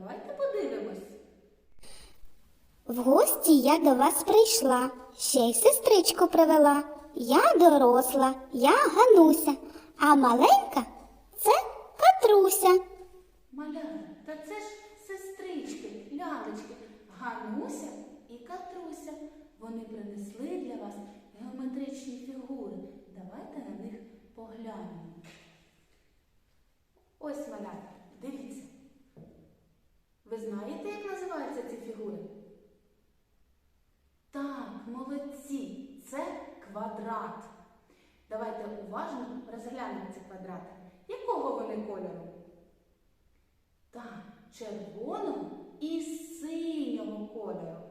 Давайте подивимось. В гості я до вас прийшла, ще й сестричку привела. Я доросла, я Гануся, а маленька це Катруся. Маляра, та це ж сестрички, лялечки, Гануся і Катруся. Вони принесли для вас геометричні фігури. Давайте на них поглянемо. Ось вона, дивіться. Ви знаєте, як називаються ці фігури? Так, молодці, це квадрат. Давайте уважно розглянемо ці квадрати. Якого вони кольору? Так, червоного і синього кольору.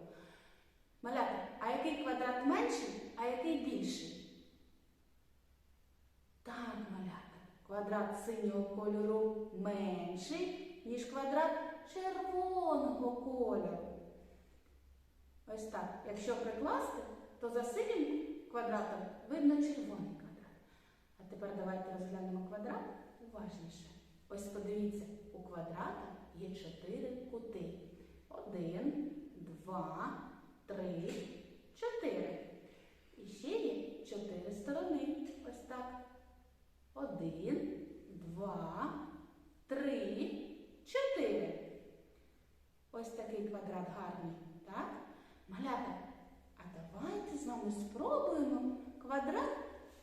Малята, а який квадрат менший, а який більший? Так, малята, квадрат синього кольору менший, ніж квадрат червоного кольору. Ось так. Якщо прикласти, то за синім квадратом видно червоний квадрат. А тепер давайте розглянемо квадрат уважніше. Ось подивіться, у квадрата є чотири кути. Один, два, три, чотири. І ще є чотири сторони. Ось так. Один, два, три, чотири. Ось квадрат гарний, так? Малята, а давайте з вами спробуємо квадрат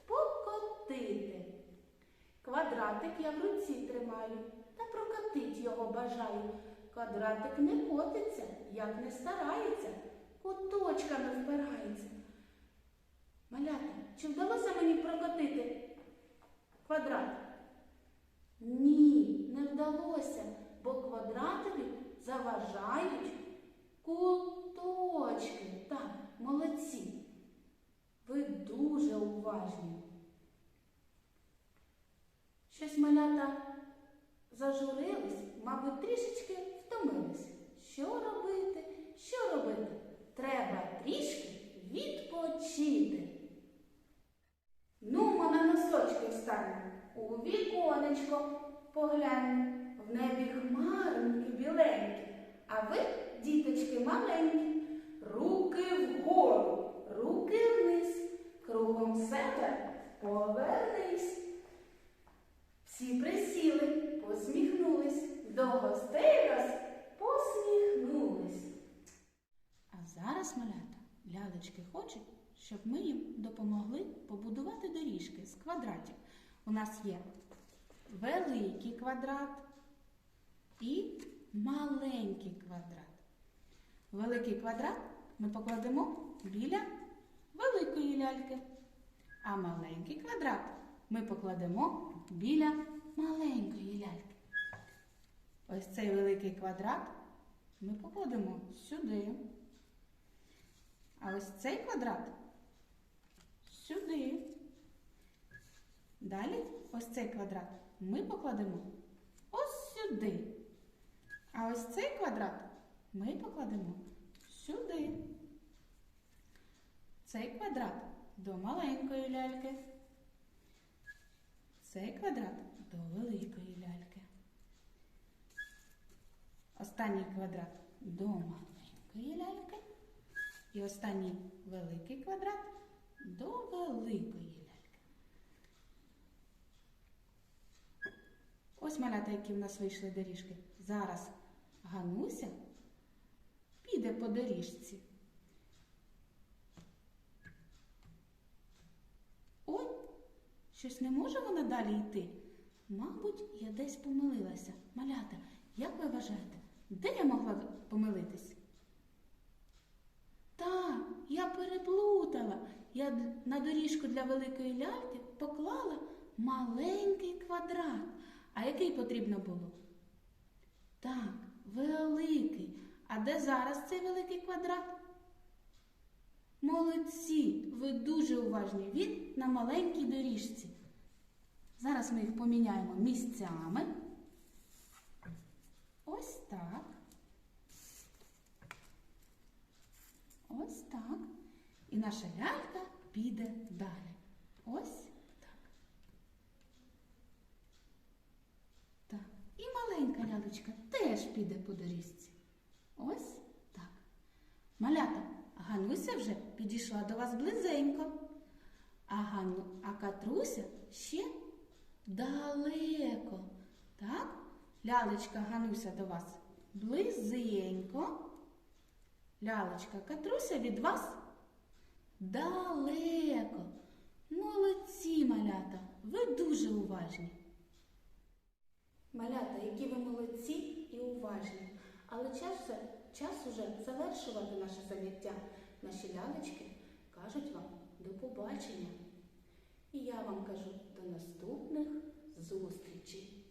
покотити. Квадратик я в руці тримаю та прокотить його бажаю. Квадратик не котиться, як не старається, куточками впирається. Малята, чи вдалося мені прокотити квадрат? Ні, не вдалося, бо квадратові заважають куточки. Так, молодці. Ви дуже уважні. Щось малята зажурились, мабуть, трішечки втомились. Що робити? Що робити? Треба трішки відпочити. Ну, на носочки встанемо, у віконечко поглянемо. В небі хмаринки біленькі, а ви, діточки маленькі, руки вгору, руки вниз, кругом себе повернись. Всі присіли, посміхнулись, до гостей раз посміхнулись. А зараз, малята, лялечки хочуть, щоб ми їм допомогли побудувати доріжки з квадратів. У нас є великий квадрат і маленький квадрат. Великий квадрат ми покладемо біля великої ляльки, а маленький квадрат ми покладемо біля маленької ляльки. Ось цей великий квадрат ми покладемо сюди. А ось цей квадрат сюди. Далі ось цей квадрат ми покладемо ось сюди. А ось цей квадрат ми покладемо сюди. Цей квадрат до маленької ляльки. Цей квадрат до великої ляльки. Останній квадрат до маленької ляльки. І останній великий квадрат до великої ляльки. Ось малята, які в нас вийшли доріжки. Зараз Гануся піде по доріжці. Ой, щось не може вона далі йти. Мабуть, я десь помилилася. Малята, як ви вважаєте, де я могла помилитись? Так, я переплутала. Я на доріжку для великої ляльки поклала маленький квадрат. А який потрібно було? Так, великий. А де зараз цей великий квадрат? Молодці, ви дуже уважні. Він на маленькій доріжці. Зараз ми їх поміняємо місцями. Ось так. Ось так. І наша лялька піде далі. Ось так. Так. І маленька лялечка теж піде по доріжці. Ось так. Малята, Гануся вже підійшла до вас близенько. А, Гану, а Катруся ще далеко. Так? Лялечка Гануся до вас близенько. Лялечка Катруся від вас далеко. Молодці, малята, ви дуже уважні. Малята, які ви молодці і уважні. Але час, час уже завершувати наше заняття. Наші лялечки кажуть вам до побачення. І я вам кажу до наступних зустрічей.